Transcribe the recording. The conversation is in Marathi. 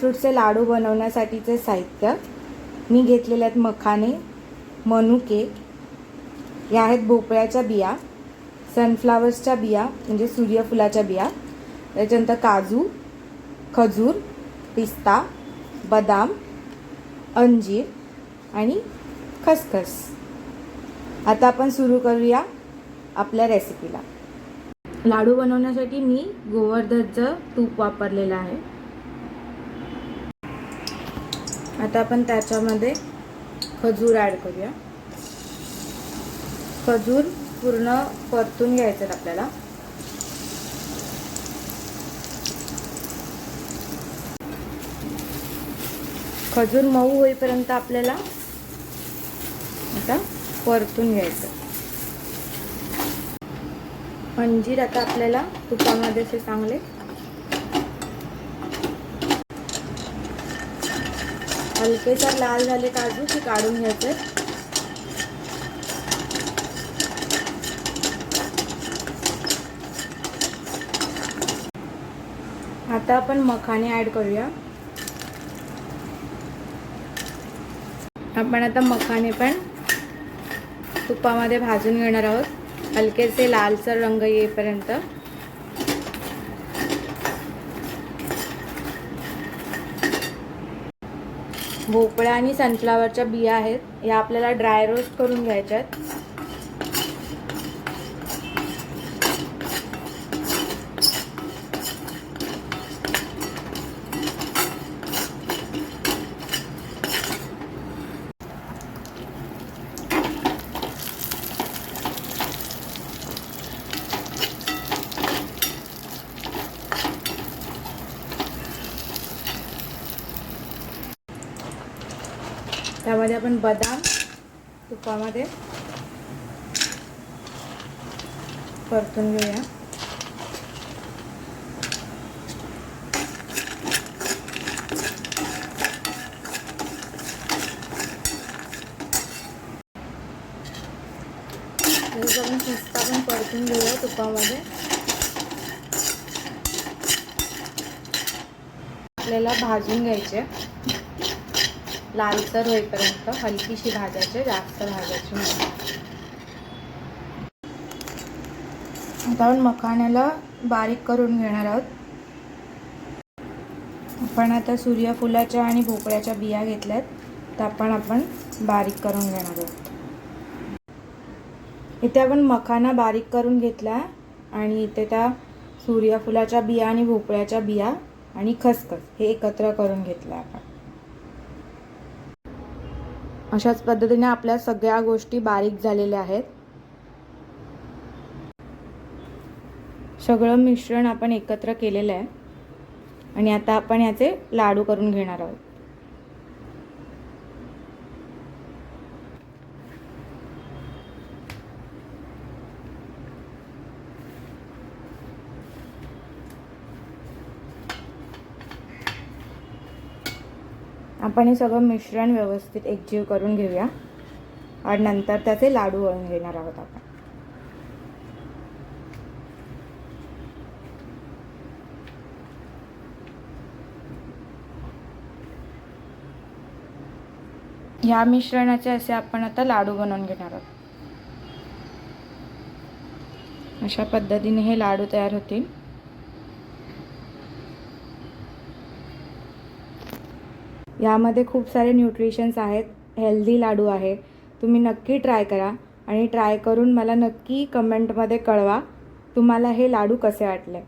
फ्रूटचे लाडू बनवण्यासाठीचे साहित्य. मी घेतलेले आहेत मखाने मनुके या आहेत भोपळ्याच्या बिया सनफ्लावर्सच्या बिया म्हणजे सूर्यफुलाच्या बिया. त्याच्यानंतर काजू खजूर पिस्ता बदाम अंजीर आणि खसखस. आता आपण सुरू करूया आपल्या रेसिपीला लाडू बनवण्यासाठी मी गोवर्धनचं तूप वापरलेलं आहे. आता आपण त्याच्यामध्ये खजूर ॲड करूया. खजूर पूर्ण परतून घ्यायचं आपल्याला. खजूर मऊ होईपर्यंत आपल्याला आता परतून घ्यायचं. अंजीर आता आपल्याला तुपामध्ये असे चांगले हलकेसर लाल झाले काजू की काढून घ्यायचे. आता आपण मखाने ॲड करूया. आपण आता मखाने पण तुपामध्ये भाजून घेणार आहोत. हलकेसे लालसर रंग येईपर्यंत. भोपळ्या आणि सनफ्लावरच्या बिया आहेत. या आपल्याला ड्राय रोस्ट करून घ्यायच्या आहेत त्यामध्ये आपण बदाम तुपामध्ये परतून घेऊया. आपण पिस्ता पण परतून घेऊया तुपामध्ये. आपल्याला भाजून घ्यायचे. लालसर होईपर्यंत हलकीशी भाजायचे जास्त भाजायचे नाही. आता आपण मखाण्याला बारीक करून घेणार आहोत. आपण आता सूर्यफुलाच्या आणि भोपळ्याच्या बिया घेतल्यात. त्या पण आपण बारीक करून घेणार आहोत. इथे आपण मखाना बारीक करून घेतला आणि इथे त्या सूर्यफुलाच्या बिया आणि भोपळ्याच्या बिया आणि खसखस हे एकत्र करून घेतलं आपण. अशाच पद्धतीने आपल्या सगळ्या गोष्टी बारीक झालेल्या आहेत. सगळं मिश्रण आपण एकत्र केलेलं आहे. आणि आता आपण याचे लाडू करून घेणार आहोत. आपण हे सगळं मिश्रण व्यवस्थित एकजीव करून घेऊया. आणि नंतर त्याचे लाडू वळून घेणार आहोत आपण. या मिश्रणाचे असे आपण आता लाडू बनवून घेणार आहोत. अशा पद्धतीने हे लाडू तयार होतील. यामध्ये खूप सारे न्यूट्रिशन्स आहेत हेल्दी लाडू आहे. तुम्ही नक्की ट्राय करा आणि ट्राय करून मला नक्की कमेंटमध्ये कळवा तुम्हाला हे लाडू कसे वाटले.